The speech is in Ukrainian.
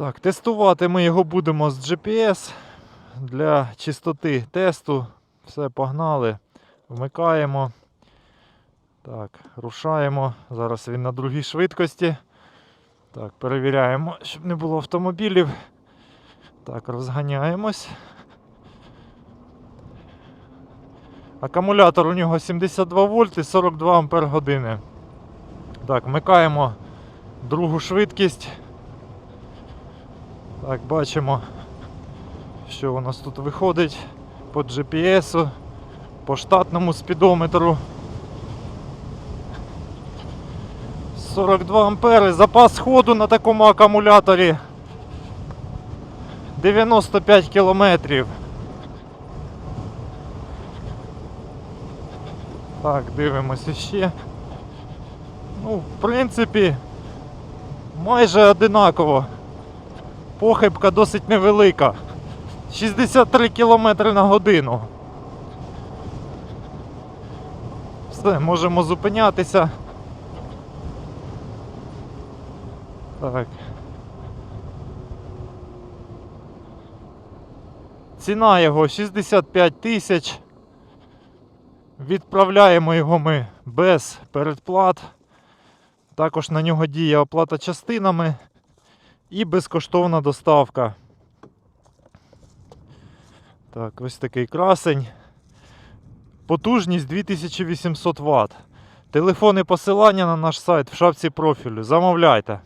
Так, тестувати ми його будемо з GPS для чистоти тесту. Все погнали. Вмикаємо. Так, рушаємо. Зараз він на другій швидкості. Так, перевіряємо, щоб не було автомобілів. Так, розганяємось. Акумулятор у нього 72 вольт і 42 ампер години. Так, вмикаємо другу швидкість. Так, бачимо, що у нас тут виходить по GPS, по штатному спідометру. 42 ампери, запас ходу на такому акумуляторі 95 кілометрів. Так, дивимося ще. Ну, в принципі, майже одинаково. Похибка досить невелика. 63 км на годину. Все, можемо зупинятися. Так. Ціна його 65 тисяч. Відправляємо його ми без передплат. Також на нього діє оплата частинами і безкоштовна доставка. Так, ось такий красень. Потужність 2800 Вт. Телефон і посилання на наш сайт в шапці профілю. Замовляйте.